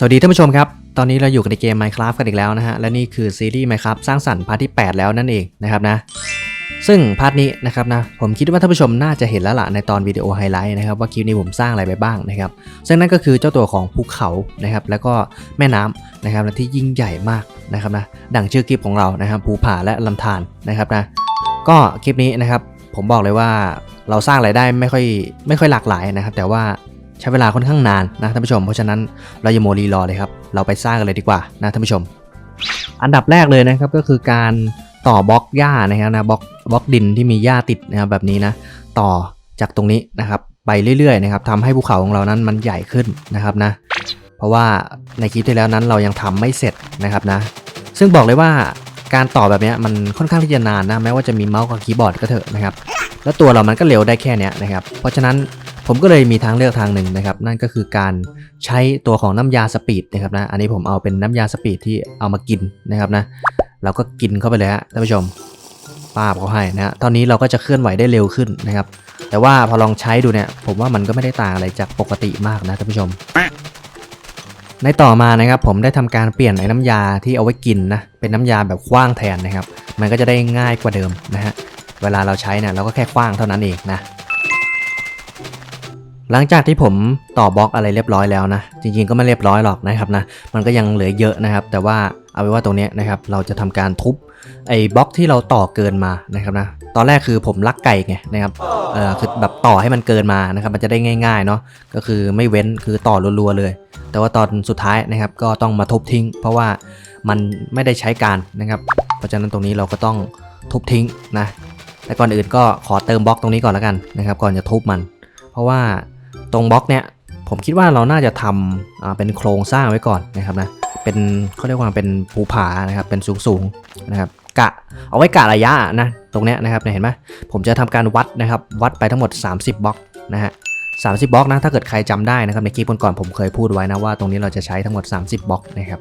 สวัสดีท่านผู้ชมครับ ตอนนี้เราอยู่กันในเกม Minecraft กันอีกแล้วนะฮะ และนี่คือซีรีส์ Minecraft สร้างสรรค์พาร์ทที่ 8 แล้วนั่นเองนะครับนะ ซึ่งพาร์ทนี้นะครับนะ ผมคิดว่าท่านผู้ชมน่าจะเห็นแล้วล่ะในตอนวิดีโอไฮไลท์นะครับว่าคลิปนี้ผมสร้างอะไรไปบ้างนะครับ ซึ่งนั่นก็คือเจ้าตัวของภูเขานะครับแล้วก็แม่น้ำนะครับและที่ยิ่งใหญ่มากนะครับนะ ดังชื่อคลิปของเรานะครับภูผาและลำธารนะครับนะ ก็คลิปนี้นะครับผมบอกเลยว่าเราสร้างรายได้ไม่ค่อยไม่ค่อยหลากหลายนะครับ แต่ว่า ใช้เวลาค่อนข้างนานนะท่านผู้ชม เพราะฉะนั้นเราอย่าโมรีรอเลยครับ เราไปสร้างกันเลยดีกว่านะท่านผู้ชม อันดับแรกเลยนะครับก็คือการต่อบล็อกหญ้านะครับนะบล็อกบล็อกดินที่มีหญ้าติดนะครับแบบนี้นะต่อจากตรงนี้นะครับไปเรื่อยๆนะครับทำให้ภูเขาของเรานั้นมันใหญ่ขึ้นนะครับนะเพราะว่าในคลิปที่แล้วนั้นเรายังทำไม่เสร็จนะครับนะซึ่งบอกเลยว่าการต่อแบบนี้มันค่อนข้างที่จะนานนะแม้ว่าจะมีเมาส์กับคีย์บอร์ดก็เถอะนะครับแล้วตัวเรามันก็เร็วได้แค่นี้นะครับเพราะฉะนั้น ผมก็เลยมีทางเลือกทางหนึ่งนะครับ นั่นก็คือการใช้ตัวของน้ำยาสปีดนะครับนะ อันนี้ผมเอาเป็นน้ำยาสปีดที่เอามากินนะครับนะ เราก็กินเข้าไปเลยฮะท่านผู้ชมป้าบเขาให้นะฮะตอนนี้เราก็จะเคลื่อนไหวได้เร็วขึ้นนะครับ แต่ว่าพอลองใช้ดูเนี่ยผมว่ามันก็ไม่ได้ต่างอะไรจากปกติมากนะท่านผู้ชม ในต่อมานะครับผมได้ทำการเปลี่ยนไอ้น้ำยาที่เอาไว้กินนะเป็นน้ำยาแบบคว้างแทนนะครับ มันก็จะได้ง่ายกว่าเดิมนะฮะเวลาเราใช้เนี่ยเราก็แค่คว้างเท่านั้นเองนะ หลังจากที่ผมต่อบล็อกอะไรเรียบร้อยแล้วนะ จริงๆก็ไม่เรียบร้อยหรอกนะครับนะ มันก็ยังเหลือเยอะนะครับ แต่ว่าเอาไว้ว่าตรงนี้นะครับ เราจะทำการทุบไอ้บล็อกที่เราต่อเกินมานะครับนะ ตอนแรกคือผมลักไก่ไงนะครับ เออคือแบบต่อให้มันเกินมานะครับ มันจะได้ง่ายๆเนาะ ก็คือไม่เว้นคือต่อรัวๆเลย แต่ว่าตอนสุดท้ายนะครับ ก็ต้องมาทุบทิ้ง เพราะว่ามันไม่ได้ใช้การนะครับ เพราะฉะนั้นตรงนี้เราก็ต้องทุบทิ้งนะ แต่ก่อนอื่นก็ขอเติมบล็อกตรงนี้ก่อนแล้วกันนะครับ ก่อนจะทุบมัน เพราะว่า ตรงบล็อกเนี่ยผมคิดว่าเราน่าจะทำเป็นโครงสร้างไว้ก่อนนะครับนะเป็นเขาเรียกว่าเป็นภูผานะครับเป็นสูงๆนะครับกะเอาไว้กะระยะนะตรงเนี้ยนะครับเห็นไหมผมจะทำการวัดนะครับวัดไปทั้งหมด 30บล็อกนะฮะ30บล็อกนะถ้าเกิดใครจำได้นะครับในคลิปก่อนผมเคยพูดไว้นะว่าตรงนี้เราจะใช้ทั้งหมด 30บล็อกนะครับ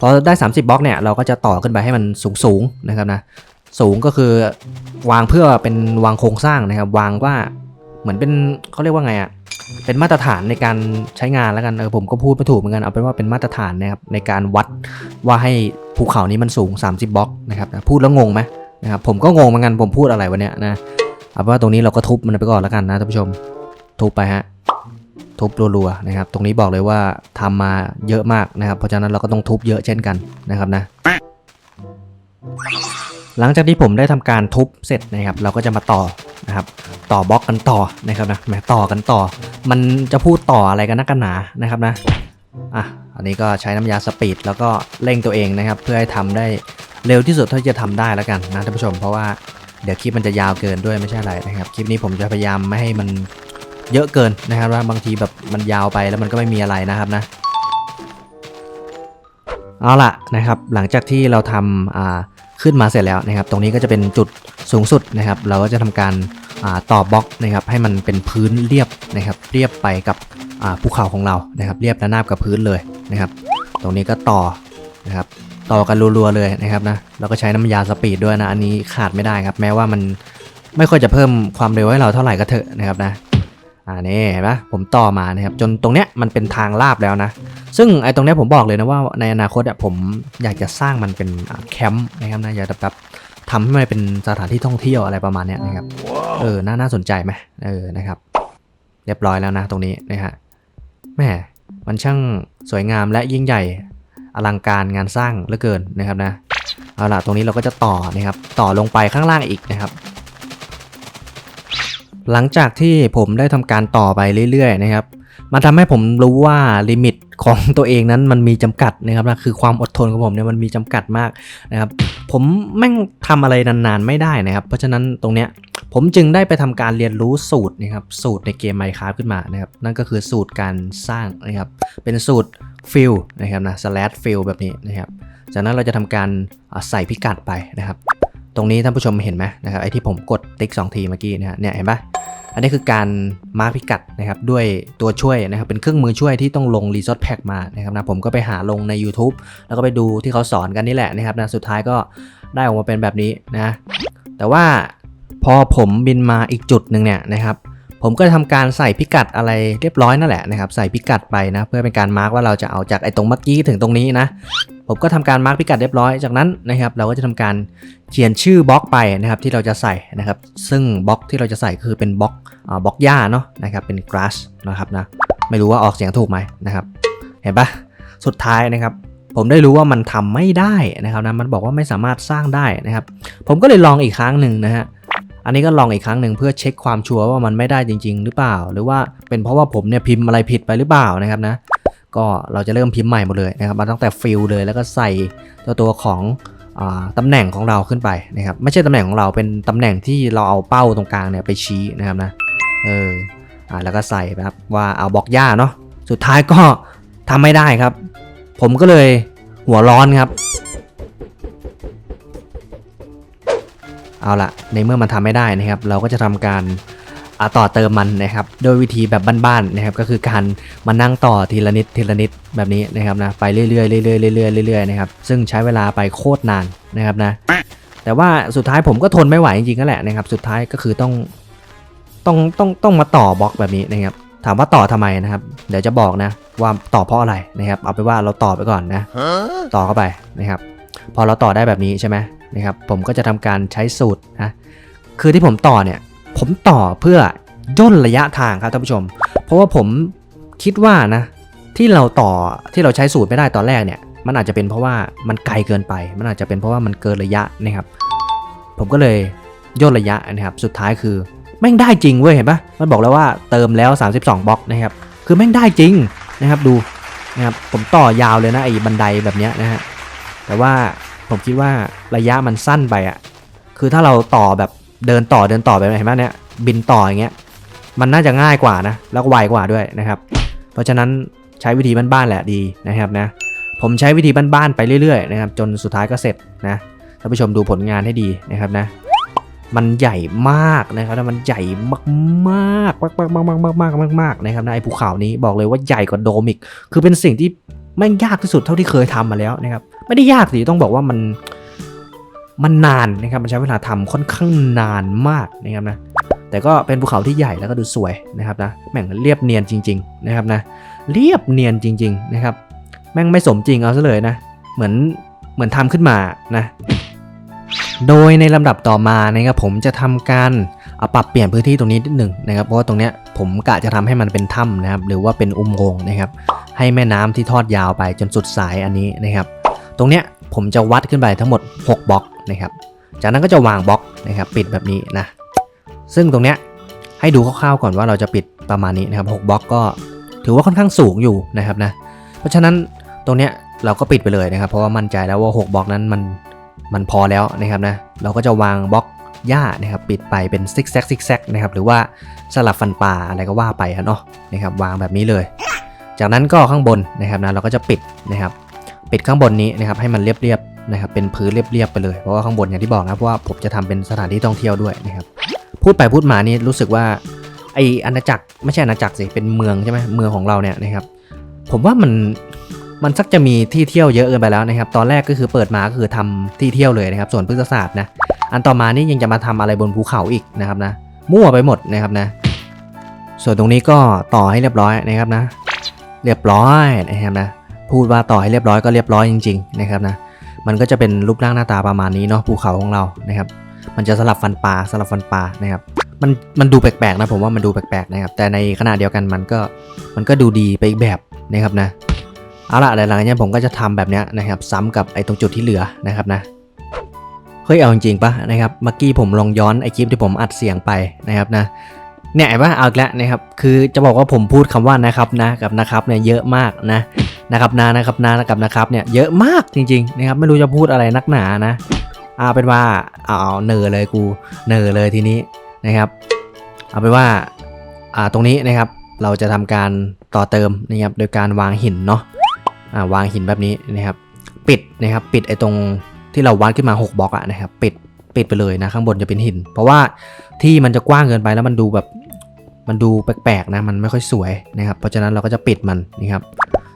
พอได้ 30บล็อกเนี่ยเราก็จะต่อขึ้นไปให้มันสูงๆนะครับนะสูงก็คือวางเพื่อเป็นวางโครงสร้างนะครับ วางว่าเหมือนเป็นเขาเรียกว่าไงอะ่ะ เป็นมาตรฐานในการใช้งานแล้วกันเออผมก็พูดไม่ถูกเหมือนกันเอาเป็นว่าเป็นมาตรฐานนะครับในการวัดว่าให้ภูเขานี้มันสูง 30บล็อกนะครับพูดแล้วงงไหมนะครับผมก็งงเหมือนกันผมพูดอะไรวะเนี่ยนะเอาเป็นว่าตรงนี้เราก็ทุบมันไปก่อนแล้วกันนะท่านผู้ชมทุบไปฮะทุบรัวๆนะครับ ตรงนี้บอกเลยว่าทำมาเยอะมากนะครับ เพราะฉะนั้นเราก็ต้องทุบเยอะเช่นกันนะครับนะ หลังจากที่ผมได้ทำการทุบเสร็จนะครับ เราก็จะมาต่อนะครับ ต่อบล็อกกันต่อนะครับนะแหมต่อกันต่อ มันจะพูดต่ออะไรกันนักกันหนานะครับนะอะอันนี้ก็ใช้น้ำยาสปีดแล้วก็เร่งตัวเองนะครับ เพื่อให้ทำได้เร็วที่สุดเท่าที่จะทำได้แล้วกันนะท่านผู้ชมเพราะว่าเดี๋ยวคลิปมันจะยาวเกินด้วยไม่ใช่อะไรนะครับ คลิปนี้ผมจะพยายามไม่ให้มันเยอะเกินนะครับว่าบางทีแบบมันยาวไปแล้วมันก็ไม่มีอะไรนะครับนะเอาล่ะนะครับ หลังจากที่เราทำอ่า ขึ้นมาเสร็จแล้วนะครับ ตรงนี้ก็จะเป็นจุดสูงสุดนะครับ เราก็จะทำการต่อบล็อกนะครับ ให้มันเป็นพื้นเรียบนะครับ เรียบไปกับภูเขาของเรานะครับ เรียบระนาบกับพื้นเลยนะครับ ตรงนี้ก็ต่อนะครับ ต่อกันรัวๆเลยนะครับนะแล้วก็ใช้น้ำยาสปีดด้วยนะ อันนี้ขาดไม่ได้ครับ แม้ว่ามันไม่ค่อยจะเพิ่มความเร็วให้เราเท่าไหร่ก็เถอะนะครับนะ อ่านี่เห็นปะผมต่อมานะครับจนตรงเนี้ยมันเป็นทางลาบแล้วนะ ซึ่งไอ้ตรงเนี้ยผมบอกเลยนะว่าในอนาคตอะผมอยากจะสร้างมันเป็นอ่าแคมป์นะครับนะอยากจะแบบทำให้มันเป็นสถานที่ท่องเที่ยวอะไรประมาณเนี้ยนะครับเออน่าน่าสนใจไหมเออนะครับเรียบร้อยแล้วนะตรงนี้นะฮะแหม่มันช่างสวยงามและยิ่งใหญ่อลังการงานสร้างเหลือเกินนะครับนะเอาล่ะตรงนี้เราก็จะต่อนะครับต่อลงไปข้างล่างอีกนะครับ หลังจากที่ผมได้ทำการต่อไปเรื่อยๆนะครับมันทำให้ผมรู้ว่าลิมิตของตัวเองนั้นมันมีจำกัดนะครับนะคือความอดทนของผมเนี่ยมันมีจำกัดมากนะครับผมแม่งทำอะไรนานๆไม่ได้นะครับ เพราะฉะนั้นตรงเนี้ยผมจึงได้ไปทำการเรียนรู้สูตรนะครับสูตรในเกม Minecraft ขึ้นมานะครับนั่นก็คือสูตรการสร้างนะครับเป็นสูตร fill นะครับนะ slash fill แบบนี้นะครับจากนั้นเราจะทำการใส่พิกัดไปนะครับ ตรงนี้ท่านผู้ชมเห็นไหมนะครับไอที่ผมกดติ๊ก2ทีเมื่อกี้นะฮะเนี่ยเห็นปะอันนี้คือการมาร์คพิกัดนะครับด้วยตัวช่วยนะครับเป็นเครื่องมือช่วยที่ต้องลง Resource Pack มานะครับนะผมก็ไปหาลงใน YouTube แล้วก็ไปดูที่เขาสอนกันนี่แหละนะครับนะสุดท้ายก็ได้ออกมาเป็นแบบนี้นะแต่ว่าพอผมบินมาอีกจุดหนึ่งเนี่ยนะครับผมก็ทำการใส่พิกัดอะไรเรียบร้อยนั่นแหละนะครับใส่พิกัดไปนะเพื่อเป็นการมาร์กว่าเราจะเอาจากไอ้ตรงเมื่อกี้ถึงตรงนี้นะ ผมก็ทำการมาร์กพิกัดเรียบร้อย จากนั้นนะครับเราก็จะทำการเขียนชื่อบล็อกไปนะครับที่เราจะใส่นะครับ ซึ่งบล็อกที่เราจะใส่คือเป็นบล็อกอ่าบล็อกหญ้าเนาะนะครับเป็น grass นะครับนะไม่รู้ว่าออกเสียงถูกไหมนะครับ เห็นปะสุดท้ายนะครับ ผมได้รู้ว่ามันทำไม่ได้นะครับนะมันบอกว่าไม่สามารถสร้างได้นะครับ ผมก็เลยลองอีกครั้งหนึ่งนะฮะอันนี้ก็ลองอีกครั้งหนึ่งเพื่อเช็คความชัวร์ว่ามันไม่ได้จริง ๆ หรือเปล่า หรือว่าเป็นเพราะว่าผมเนี่ยพิมพ์อะไรผิดไปหรือเปล่านะครับนะ ก็เราจะเริ่มพิมพ์ใหม่หมดเลยนะครับมาตั้งแต่ฟิลเลยแล้วก็ใส่ตัวตัวของอตำแหน่งของเราขึ้นไปนะครับไม่ใช่ตำแหน่งของเราเป็นตำแหน่งที่เราเอาเป้าตรงกลางเนี่ยไปชี้นะครับนะเอออ่าแล้วก็ใส่นะครับว่าเอาบอกหญ้าเนาะสุดท้ายก็ทำไม่ได้ครับ ผมก็เลยหัวร้อนครับ เอาละในเมื่อมันทำไม่ได้นะครับ เราก็จะทำการ ต่อเติมมันนะครับโดยวิธีแบบบ้านๆนะครับก็คือการมานั่งต่อทีละนิดทีละนิดแบบนี้นะครับนะไปเรื่อยๆเรื่อยๆเรื่อยๆเรื่อยๆนะครับซึ่งใช้เวลาไปโคตรนานนะครับนะแต่ว่าสุดท้ายผมก็ทนไม่ไหวจริงๆก็แหละนะครับสุดท้ายก็คือต้องต้องต้องต้องมาต่อบล็อกแบบนี้นะครับถามว่าต่อทำไมนะครับ เดี๋ยวจะบอกนะว่าต่อเพราะอะไรนะครับเอาไปนว่าเราต่อไปก่อนนะต่อเข้าไปนะครับพอเราต่อได้แบบนี้ใช่ไหมนะครับผมก็จะทำการใช้สูตรนะคือที่ผมต่อเนี่ย ผมต่อเพื่อย่นระยะทางครับท่านผู้ชม เพราะว่าผมคิดว่านะ ที่เราต่อที่เราใช้สูตรไม่ได้ตอนแรกเนี่ย มันอาจจะเป็นเพราะว่ามันไกลเกินไป มันอาจจะเป็นเพราะว่ามันเกินระยะนะครับ ผมก็เลยย่นระยะนะครับ สุดท้ายคือแม่งได้จริงเว้ยเห็นปะมันบอกแล้วว่าเติมแล้ว 32บล็อกนะครับ คือแม่งได้จริงนะครับดูนะครับผมต่อยาวเลยนะไอ้บันไดแบบเนี้ยนะฮะแต่ว่าผมคิดว่าระยะมันสั้นไปอะ่ะคือถ้าเราต่อแบบ เดินต่อเดินต่อไปเห็นไหมเนี่ยบินต่ออย่างเงี้ยมันน่าจะง่ายกว่านะแล้วก็ไวกว่าด้วยนะครับ เพราะฉะนั้นใช้วิธีบ้านๆแหละดีนะครับนะผมใช้วิธีบ้านๆไปเรื่อยๆนะครับจนสุดท้ายก็เสร็จนะท่านผู้ชมดูผลงานให้ดีนะครับนะมันใหญ่มากนะครับแล้วมันใหญ่มากมากมากมากมากมากมากมากมากมากนะครับนะไอภูเขานี้บอกเลยว่าใหญ่กว่าโดมอีกคือเป็นสิ่งที่แม่งยากที่สุดเท่าที่เคยทำมาแล้วนะครับ ไม่ได้ยากสิต้องบอกว่ามัน มันนานนะครับ มันใช้เวลาทำค่อนข้างนานมากนะครับนะ แต่ก็เป็นภูเขาที่ใหญ่แล้วก็ดูสวยนะครับนะ แม่งเรียบเนียนจริง ๆ นะครับนะ เรียบเนียนจริง ๆ นะครับ แม่งไม่สมจริงเอาซะเลยนะ เหมือนเหมือนทำขึ้นมานะ โดยในลำดับต่อมานะครับผมจะทำการเอาปรับเปลี่ยนพื้นที่ตรงนี้นิดหนึ่งนะครับ เพราะว่าตรงเนี้ยผมกะจะทำให้มันเป็นถ้ำนะครับ หรือว่าเป็นอุโมงค์นะครับ ให้แม่น้ำที่ทอดยาวไปจนสุดสายอันนี้นะครับ ตรงเนี้ยผมจะวัดขึ้นไปทั้งหมด 6บล็อก นะครับ จากนั้นก็จะวางบล็อกนะครับ ปิดแบบนี้นะ ซึ่งตรงเนี้ยให้ดูคร่าวๆก่อนว่าเราจะปิดประมาณนี้นะครับ6บล็อกก็ถือว่าค่อนข้างสูงอยู่นะครับนะ เพราะฉะนั้นตรงเนี้ยเราก็ปิดไปเลยนะครับ เพราะว่ามั่นใจแล้วว่า 6บล็อกนั้นมันมันพอแล้วนะครับนะ เราก็จะวางบล็อกหญ้านะครับปิดไปเป็นซิกแซกซิกแซกนะครับหรือว่าสลับฟันปลาอะไรก็ว่าไปอะเนาะนะครับวางแบบนี้เลย จากนั้นก็ข้างบนนะครับนะเราก็จะปิดนะครับ ปิดข้างบนนี้นะครับให้มันเรียบ นะครับเป็นพื้นเรียบๆไปเลยเพราะว่าข้างบนอย่างที่บอกนะเพราะว่าผมจะทำเป็นสถานที่ท่องเที่ยวด้วยนะครับพูดไปพูดมานี่รู้สึกว่าไออาณาจักรไม่ใช่อาณาจักรสิเป็นเมืองใช่ไหมเมืองของเราเนี่ยนะครับผมว่ามันมันสักจะมีที่เที่ยวเยอะเกินไปแล้วนะครับ ตอนแรกก็คือเปิดมาก็คือทำที่เที่ยวเลยนะครับส่วนพฤกษศาสตร์นะอันต่อมานี่ยังจะมาทำอะไรบนภูเขาอีกนะครับนะมั่วไปหมดนะครับนะ ส่วนตรงนี้ก็ต่อให้เรียบร้อยนะครับนะ เรียบร้อยนะครับนะพูดว่าต่อให้เรียบร้อยก็เรียบร้อยจริง ๆ นะครับนะ มันก็จะเป็นรูปร่างหน้าตาประมาณนี้เนาะภูเขาของเรานะครับ มันจะสลับฟันปลาสลับฟันปลานะครับ มันมันดูแปลกๆนะผมว่ามันดูแปลกๆนะครับ แต่ในขณะเดียวกันมันก็มันก็ดูดีไปอีกแบบนะครับนะเอาละหลังจากนี้ผมก็จะทำแบบเนี้ยนะครับ ซ้ำกับไอ้ตรงจุดที่เหลือนะครับนะเฮ้ยเอาจริงๆปะนะครับเมื่อกี้ผมลองย้อนไอ้คลิปที่ผมอัดเสียงไปนะครับนะ เนี่ยเห็นปะเอากแล้วนะครับคือจะบอกว่าผมพูดคำว่านะครับนะกับนะครับเนี่ยเยอะมากนะนะครับนานะครับนากับนะครับเนี่ยเยอะมากจริงๆนะครับไม่รู้จะพูดอะไรนักหนานะเอาเป็นว่าเอาเนอเลยกูเนอเลยทีนี้นะครับเอาเป็นว่าอ่าตรงนี้นะครับเราจะทำการต่อเติมนะครับโดยการวางหินเนาะอ่าวางหินแบบนี้นะครับ ปิดนะครับปิดไอ้ตรงที่เราวัดขึ้นมา 6บล็อกอะนะครับ ปิด ปิดไปเลยนะข้างบนจะเป็นหิน เพราะว่าที่มันจะกว้างเกินไปแล้วมันดูแบบมันดูแปลกๆนะมันไม่ค่อยสวยนะครับ เพราะฉะนั้นเราก็จะปิดมันนะครับ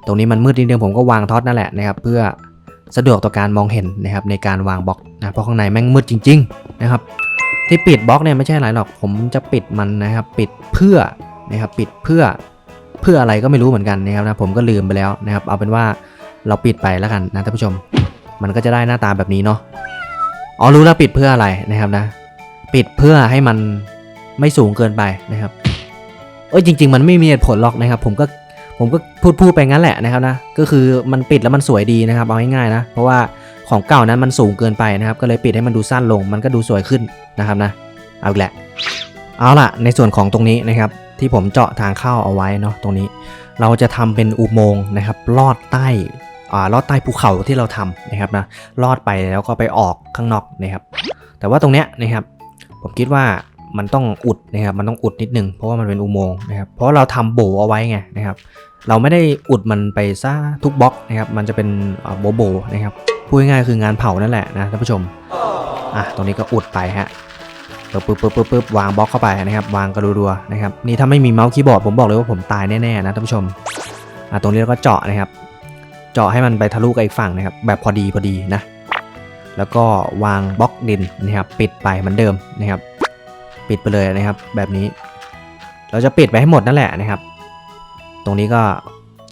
ตรงนี้มันมืดนิดนึงผมก็วางท็อตนั่นแหละนะครับเพื่อสะดวกต่อการมองเห็นนะครับในการวางบล็อกนะเพราะข้างในแม่งมืดจริง ๆนะครับทที่ปิดบล็อกเนี่ยไม่ใช่อะไรหรอกผมจะปิดมันนะครับ ปิดเพื่อนะครับปิดเพื่อเพื่ออะไรก็ไม่รู้เหมือนกันนะครับนะผมก็ลืมไปแล้วนะครับ เอาเป็นว่าเราปิดไปแล้วกันนะท่านผู้ชม มันก็จะได้หน้าตาแบบนี้เนาะ อ๋อรู้แล้วปิดเพื่ออะไรนะครับนะ ปิดเพื่อให้มันไม่สูงเกินไปนะครับ เอ้ยจริง ๆ มันไม่มีเหตุผลหรอกนะครับ ผมก็ผมก็พูดพูดไปงั้นแหละนะครับนะก็คือมันปิดแล้วมันสวยดีนะครับเอาง่ายๆนะ เพราะว่าของเก่านั้นมันสูงเกินไปนะครับ ก็เลยปิดให้มันดูสั้นลง มันก็ดูสวยขึ้นนะครับนะเอาอีกแหละเอาล่ะ ในส่วนของตรงนี้นะครับ ที่ผมเจาะทางเข้าเอาไว้เนาะตรงนี้ เราจะทำเป็นอุโมงค์นะครับ ลอดใต้ ลอดใต้ภูเขาที่เราทำนะครับนะลอดไปแล้วก็ไปออกข้างนอกนะครับ แต่ว่าตรงเนี้ยนะครับผมคิดว่ามันต้องอุดนะครับมันต้องอุดนิดนึงเพราะว่ามันเป็นอุโมงค์นะครับเพราะเราทำโบเอาไว้ไงนะครับ เราไม่ได้อุดมันไปซะทุกบล็อกนะครับ มันจะเป็นโบโบนะครับพูดง่ายๆคืองานเผานั่นแหละนะท่านผู้ชมอะตรงนี้ก็อุดไปฮะปึ๊บปึ๊บปึ๊บปึ๊บปึ๊บวางบล็อกเข้าไปนะครับ วางกระรัวๆนะครับนี่ถ้าไม่มีเมาส์คีย์บอร์ดผมบอกเลยว่าผมตายแน่ๆนะท่านผู้ชมอะตรงนี้เราก็เจาะนะครับ เจาะให้มันไปทะลุกับอีกฝั่งนะครับแบบพอดีพอดีนะ แล้วก็วางบล็อกดินนะครับปิดไปเหมือนเดิมนะครับ ปิดไปเลยนะครับ แบบนี้ เราจะปิดไปให้หมดนั่นแหละนะครับ ตรงนี้ก็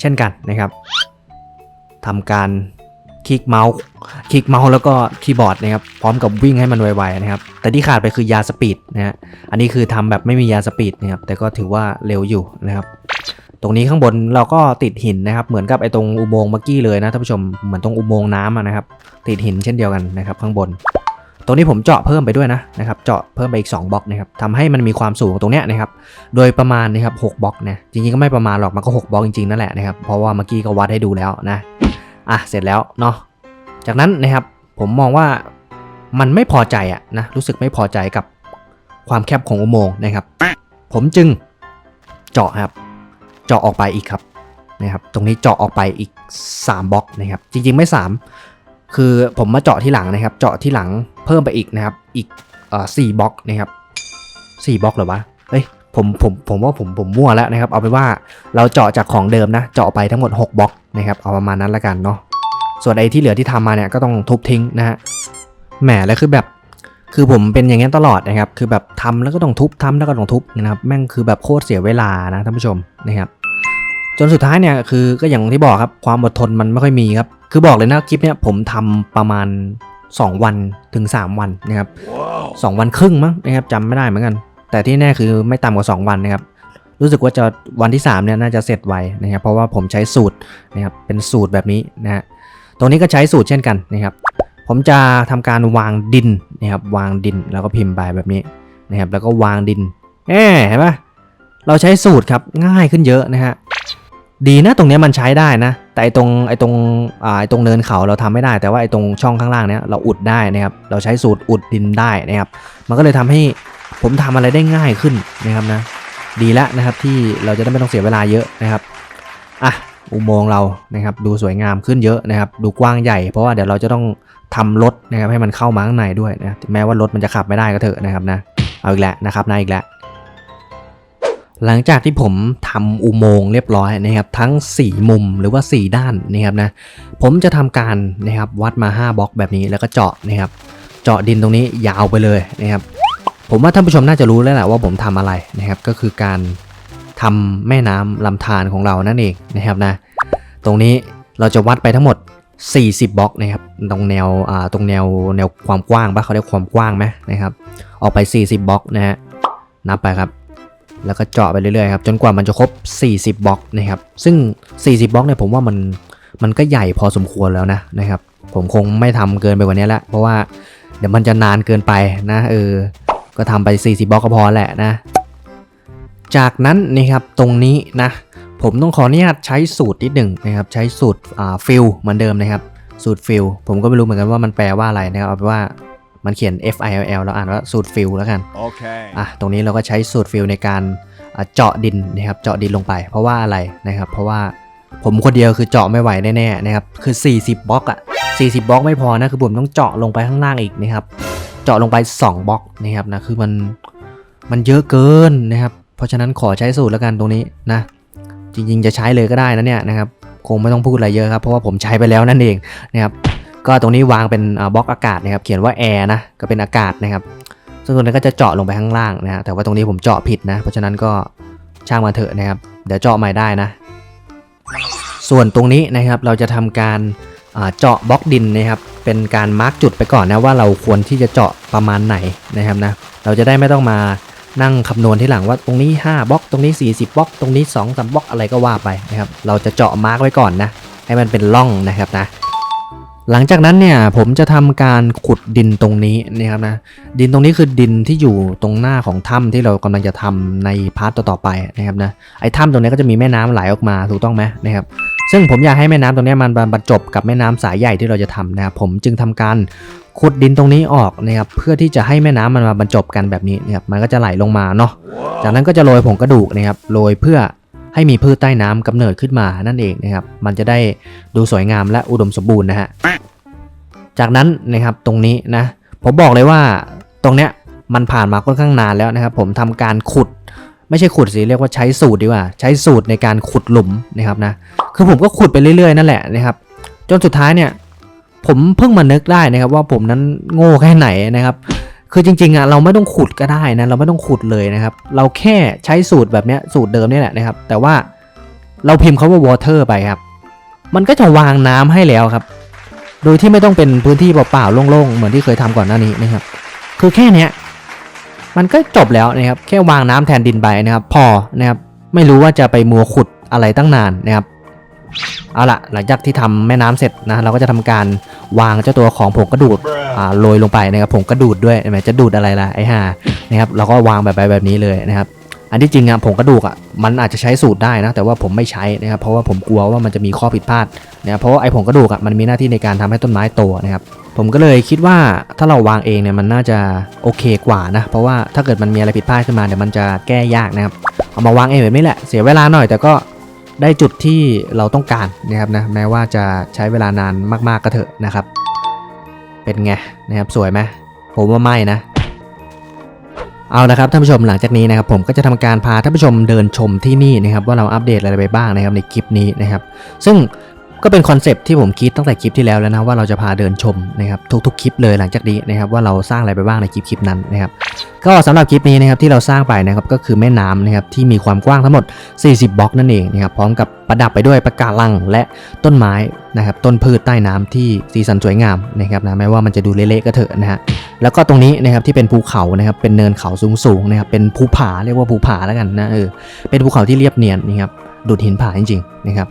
เช่นกันนะครับทำการคลิกเมาส์คลิกเมาส์แล้วก็คีย์บอร์ดนะครับพร้อมกับวิ่งให้มันไวๆนะครับ แต่ที่ขาดไปคือยาสปีดนะฮะอันนี้คือทำแบบไม่มียาสปีดนะครับแต่ก็ถือว่าเร็วอยู่นะครับ ตรงนี้ข้างบนเราก็ติดหินนะครับ เหมือนกับไอ้ตรงอุโมงค์เมื่อกี้เลยนะท่านผู้ชม เหมือนตรงอุโมงค์น้ำนะครับ ติดหินเช่นเดียวกันนะครับ ข้างบน ตรงนี้ผมเจาะเพิ่มไปด้วยนะนะครับ เจาะเพิ่มไปอีก 2บล็อกนะครับทำให้มันมีความสูงตรงเนี้ยนะครับ โดยประมาณนะครับ6บล็อกนะ จริงๆก็ไม่ประมาณหรอก มันก็6บล็อกจริงๆนั่นแหละนะครับ เพราะว่าเมื่อกี้ก็วัดให้ดูแล้วนะ อะ เสร็จแล้วเนาะ จากนั้นนะครับ ผมมองว่ามันไม่พอใจอะนะ รู้สึกไม่พอใจกับความแคบของอุโมงค์นะครับ ผมจึงเจาะครับ เจาะออกไปอีกครับนะครับ ตรงนี้เจาะออกไปอีก 3บล็อกนะครับ จริงๆไม่ 3 คือผมมาเจาะที่หลังนะครับ เจาะที่หลังเพิ่มไปอีกนะครับ อีกอ่อสี่บล็อกนะครับสี่บล็อกหรอวะเฮ้ยผมผมผมว่าผมผมมั่วแล้วนะครับ เอาเป็นว่าเราเจาะจากของเดิมนะ เจาะไปทั้งหมด 6บล็อกนะครับ เอาประมาณนั้นละกันเนาะ ส่วนไอ้ที่เหลือที่ทำมาเนี่ยก็ต้องทุบทิ้งนะฮะ แหมแล้วคือแบบ คือผมเป็นอย่างนี้ตลอดนะครับ คือแบบทำแล้วก็ต้องทุบทำแล้วก็ต้องทุบนะครับ แม่งคือแบบโคตรเสียเวลานะท่านผู้ชมนะครับ จนสุดท้ายเนี่ยคือก็อย่างที่บอกครับความอดทนมันไม่ค่อยมีครับ คือบอกเลยนะคลิปเนี่ยผมทำประมาณ 2 วันถึง 3 วันนะครับสองวันครึ่งมั้งนะครับจำไม่ได้เหมือนกัน แต่ที่แน่คือไม่ต่ำกว่า 2 วันนะครับรู้สึกว่าจะวันที่3เนี่ยน่าจะเสร็จไวนะครับเพราะว่าผมใช้สูตรนะครับเป็นสูตรแบบนี้นะฮะตรงนี้ก็ใช้สูตรเช่นกันนะครับ ผมจะทำการวางดินนะครับวางดินแล้วก็พิมพ์ไปแบบนี้นะครับแล้วก็วางดินเอ๊เห็นปะเราใช้สูตรครับง่ายขึ้นเยอะนะฮะ ดีนะตรงนี้มันใช้ได้นะ แต่ไอตรงไอตรงอ่าไอตรงเนินเขาเราทำไม่ได้ แต่ว่าไอตรงช่องข้างล่างเนี้ยเราอุดได้นะครับ เราใช้สูตรอุดดินได้นะครับ มันก็เลยทำให้ผมทำอะไรได้ง่ายขึ้นนะครับนะ ดีแล้วนะครับที่เราจะได้ไม่ต้องเสียเวลาเยอะนะครับอะอุโมงค์เรานะครับดูสวยงามขึ้นเยอะนะครับ ดูกว้างใหญ่เพราะว่าเดี๋ยวเราจะต้องทำรถนะครับให้มันเข้ามาข้างในด้วยนะแม้ว่ารถมันจะขับไม่ได้ก็เถอะนะครับนะเอาอีกแล้วนะครับนะอีกแล้ว หลังจากที่ผมทำอุโมงค์เรียบร้อยนะครับทั้ง 4 มุมหรือว่า 4 ด้านนะครับนะผมจะทำการนะครับวัดมา 5บล็อกแบบนี้แล้วก็เจาะนะครับเจาะดินตรงนี้ยาวไปเลยนะครับผมว่าท่านผู้ชมน่าจะรู้แล้วแหละว่าผมทำอะไรนะครับก็คือการทำแม่น้ำลำธารของเรานั่นเองนะครับนะตรงนี้เราจะวัดไปทั้งหมด 40บล็อกนะครับตรงแนวอ่าตรงแนวแนวความกว้างปะเขาเรียกความกว้างไหมนะครับออกไป 40บล็อกนะฮะนับไปครับ แล้วก็เจาะไปเรื่อยๆครับจนกว่ามันจะครบ 40บล็อกนะครับซึ่ง 40บล็อกเนี่ยผมว่ามันมันก็ใหญ่พอสมควรแล้วนะนะครับผมคงไม่ทำเกินไปกว่านี้ละเพราะว่าเดี๋ยวมันจะนานเกินไปนะเออก็ทำไป 40บล็อกก็พอแหละนะจากนั้นนะครับตรงนี้นะผมต้องขออนุญาตใช้สูตรนิดหนึ่งนะครับใช้สูตรฟิลเหมือนเดิมนะครับสูตรฟิลผมก็ไม่รู้เหมือนกันว่ามันแปลว่าอะไรนะครับเอาเป็นว่า มันเขียน F I L L แล้วอ่านว่าสูตรฟิลแล้วกัน Okay. อะ ตรงนี้เราก็ใช้สูตรฟิลในการอะเจาะดินนะครับ เจาะดินลงไป เพราะว่าอะไรนะครับ เพราะว่าผมคนเดียวคือเจาะไม่ไหวแน่ๆนะครับ คือ 40บล็อกอะ40บล็อกไม่พอนะ คือผมต้องเจาะลงไปข้างล่างอีกนะครับ เจาะลงไป 2บล็อกนะครับนะ คือมันมันเยอะเกินนะครับ เพราะฉะนั้นขอใช้สูตรแล้วกันตรงนี้นะ จริงๆจะใช้เลยก็ได้นะเนี่ยนะครับ คงไม่ต้องพูดอะไรเยอะครับ เพราะว่าผมใช้ไปแล้วนั่นเองนะครับ ก็ตรงนี้วางเป็นบล็อกอากาศนะครับ เขียนว่าแอร์นะ ก็เป็นอากาศนะครับซึ่งตรงนี้ก็จะเจาะลงไปข้างล่างนะฮะ แต่ว่าตรงนี้ผมเจาะผิดนะ เพราะฉะนั้นก็ช่างมาเถอะนะครับ เดี๋ยวเจาะใหม่ได้นะ ส่วนตรงนี้นะครับ เราจะทำการเจาะบล็อกดินนะครับ เป็นการมาร์กจุดไปก่อนนะว่าเราควรที่จะเจาะประมาณไหนนะครับนะ เราจะได้ไม่ต้องมานั่งคำนวณที่หลังว่าตรงนี้ 5บล็อกตรงนี้ 40บล็อกตรงนี้2 3บล็อกอะไรก็ว่าไปนะครับ เราจะเจาะมาร์กไว้ก่อนนะ ให้มันเป็นร่องนะครับนะ หลังจากนั้นเนี่ยผมจะทำการขุดดินตรงนี้นะครับนะดินตรงนี้คือดินที่อยู่ตรงหน้าของถ้ำที่เรากำลังจะทำในพาร์ทต่อๆไปนะครับนะไอ้ถ้ำตรงนี้ก็จะมีแม่น้ำไหลออกมาถูกต้องไหมนะครับซึ่งผมอยากให้แม่น้ำตรงนี้มันบรรจบกับแม่น้ำสายใหญ่ที่เราจะทำนะครับผมจึงทำการขุดดินตรงนี้ออกนะครับเพื่อที่จะให้แม่น้ำมันมาบรรจบกันแบบนี้นะครับมันก็จะไหลลงมาเนาะจากนั้นก็จะโรยผงกระดูกนะครับโรยเพื่อ ให้มีพืชใต้น้ำกำเนิดขึ้นมานั่นเองนะครับ มันจะได้ดูสวยงามและอุดมสมบูรณ์นะฮะ จากนั้นนะครับตรงนี้นะ ผมบอกเลยว่าตรงเนี้ยมันผ่านมาค่อนข้างนานแล้วนะครับ ผมทำการขุดไม่ใช่ขุดสิเรียกว่าใช้สูตรดีกว่า ใช้สูตรในการขุดหลุมนะครับนะคือผมก็ขุดไปเรื่อยๆนั่นแหละนะครับ จนสุดท้ายเนี่ย ผมเพิ่งมานึกได้นะครับ ว่าผมนั้นโง่แค่ไหนนะครับ คือจริงๆอะเราไม่ต้องขุดก็ได้นะเราไม่ต้องขุดเลยนะครับ เราแค่ใช้สูตรแบบเนี้ยสูตรเดิมนี่แหละนะครับ แต่ว่าเราพิมพ์คาว่า water ไปครับ มันก็จะวางน้ำให้แล้วครับ โดยที่ไม่ต้องเป็นพื้นที่เปล่าๆโล่งๆ เหมือนที่เคยทำก่อนหน้านี้นะครับ คือแค่เนี้ยมันก็จบแล้วนะครับ แค่วางน้ำแทนดินไปนะครับ พอนะครับ ไม่รู้ว่าจะไปมัวขุดอะไรตั้งนานนะครับ เอาละหลังจากที่ทำแม่น้ำเสร็จนะเราก็จะทำการวางเจ้าตัวของผงกระดูดอ่าโรยลงไปนะครับผงกระดูดด้วยเห็นไหมจะดูดอะไรล่ะไอ้ห่านะครับเราก็วางแบบไปแบบนี้เลยนะครับ อันที่จริงอะผงกระดูกอะมันอาจจะใช้สูตรได้นะแต่ว่าผมไม่ใช้นะครับเพราะว่าผมกลัวว่ามันจะมีข้อผิดพลาดนะครับเพราะว่าไอ้ผงกระดูกอะมันมีหน้าที่ในการทำให้ต้นไม้โตนะครับผมก็เลยคิดว่าถ้าเราวางเองเนี่ยมันน่าจะโอเคกว่านะเพราะว่าถ้าเกิดมันมีอะไรผิดพลาดขึ้นมาเดี๋ยวมันจะแก้ยากนะครับเอามาวางเองแบบนี้แหละเสียเวลาหน่อยแต่ก็ ได้จุดที่เราต้องการนะครับนะแม้ว่าจะใช้เวลานานมาก ๆก็เถอะนะครับ เป็นไงนะครับสวยไหมผมว่าไม่นะ เอาละครับท่านผู้ชมหลังจากนี้นะครับ ผมก็จะทำการพาท่านผู้ชมเดินชมที่นี่นะครับ ว่าเราอัปเดตอะไรไปบ้างนะครับในคลิปนี้นะครับ ซึ่ง ก็เป็นคอนเซปที่ผมคิดตั้งแต่คลิปที่แล้วแล้วนะว่าเราจะพาเดินชมนะครับทุกๆคลิปเลยหลังจากนี้นะครับว่าเราสร้างอะไรไปบ้างในคลิปคลิปนั้นนะครับก็สำหรับคลิปนี้นะครับที่เราสร้างไปนะครับก็คือแม่น้ำนะครับที่มีความกว้างทั้งหมด 40 บล็อกนั่นเองนะครับพร้อมกับประดับไปด้วยปะการังและต้นไม้นะครับต้นพืชใต้น้ำที่สีสันสวยงามนะครับนะแม้ว่ามันจะดูเละๆก็เถอะนะฮะแล้วก็ตรงนี้นะครับที่เป็นภูเขานะครับเป็นเนินเขาสูงๆนะครับเป็นภูผาเรียกว่าภูผาแล้วกันนะเออเป็นภูเขาที่เรียบเนียนนะครับดูดหินผาจริงๆนะครับ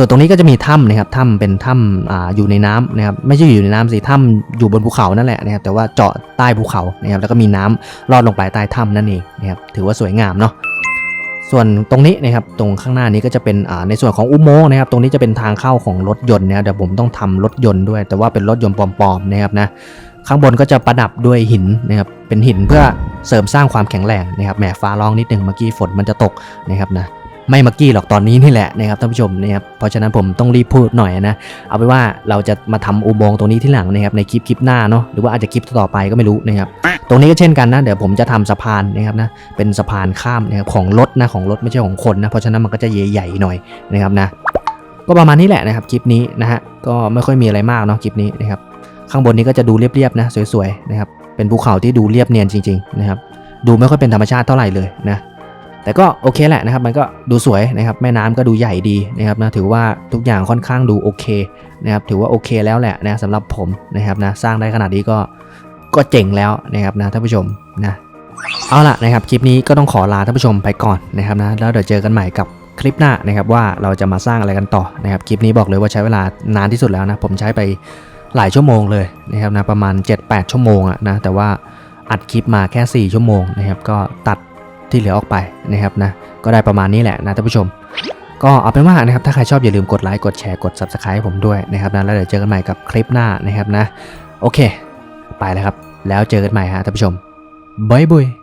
ส่วนตรงนี้ก็จะมีถ้ำนะครับถ้ำเป็นถ้ำอ่าอยู่ในน้ำนะครับไม่ใช่อยู่ในน้ำสิถ้ำอยู่บนภูเขานั่นแหละนะครับแต่ว่าเจาะใต้ภูเขานะครับแล้วก็มีน้ำลอดลงไปใต้ถ้ำนั่นเองนะครับถือว่าสวยงามเนาะส่วนตรงนี้นะครับตรงข้างหน้านี้ก็จะเป็นในส่วนของอุโมงค์นะครับ ตรงนี้จะเป็นทางเข้าของรถยนต์นะครับเดี๋ยวผมต้องทำรถยนต์ด้วย แต่ว่าเป็นรถยนต์ปลอมๆนะครับนะข้างบนก็จะประดับด้วยหินนะครับเป็นหินเพื่อเสริมสร้างความแข็งแรงนะครับแหมฟ้าร้องนิดนึงเมื่อกี้ฝนมันจะตกนะครับนะ ไม่เมื่อกี้หรอกตอนนี้นี่แหละนะครับท่านผู้ชมนะครับเพราะฉะนั้นผมต้องรีบพูดหน่อยนะเอาไปนว่าเราจะมาทำอุโมงค์ตรงนี้ที่หลังนะครับในคลิปคลิปหน้าเนาะหรือว่าอาจจะคลิปต่อไปก็ไม่รู้นะครับตรงนี้ก็เช่นกันนะเดี๋ยวผมจะทำสะพานนะครับนะเป็นสะพานข้ามนะครับของรถนะของรถไม่ใช่ของคนนะเพราะฉะนั้นมันก็จะใหญ่ๆหน่อยนะครับนะก็ประมาณนี้แหละนะครับคลิปนี้นะฮะก็ไม่ค่อยมีอะไรมากเนาะคลิปนี้นะครับข้างบนนี้ก็จะดูเรียบๆนะสวยๆนะครับเป็นภูเขาที่ดูเรียบเนียนจริงๆนะครับดูไม่ค่อยเป็นธรรมชาติเท่าไหร่เลยนะ แต่ก็โอเคแหละนะครับมันก็ดูสวยนะครับแม่น้ำก็ดูใหญ่ดีนะครับนะถือว่าทุกอย่างค่อนข้างดูโอเคนะครับถือว่าโอเคแล้วแหละนะสำหรับผมนะครับนะสร้างได้ขนาดนี้ก็ก็เจ๋งแล้วนะครับนะท่านผู้ชมนะเอาล่ะนะครับคลิปนี้ก็ต้องขอลาท่านผู้ชมไปก่อนนะครับนะแล้วเดี๋ยวเจอกันใหม่กับคลิปหน้านะครับว่าเราจะมาสร้างอะไรกันต่อนะครับคลิปนี้บอกเลยว่าใช้เวลานานที่สุดแล้วนะผมใช้ไปหลายชั่วโมงเลยนะครับนะประมาณ 7-8 ชั่วโมงอะนะแต่ว่าอัดคลิปมาแค่ 4 ชั่วโมงนะครับก็ตัด ที่เหลือออกไปนะครับนะก็ได้ประมาณนี้แหละนะท่านผู้ชม ก็เอาเป็นว่านะครับถ้าใครชอบอย่าลืมกดไลค์กดแชร์กด subscribe ให้ผมด้วยนะครับนะแล้วเดี๋ยวเจอกันใหม่กับคลิปหน้านะครับนะโอเค ไปแล้วครับ แล้วเจอกันใหม่ฮะท่านผู้ชมบ๊ายบาย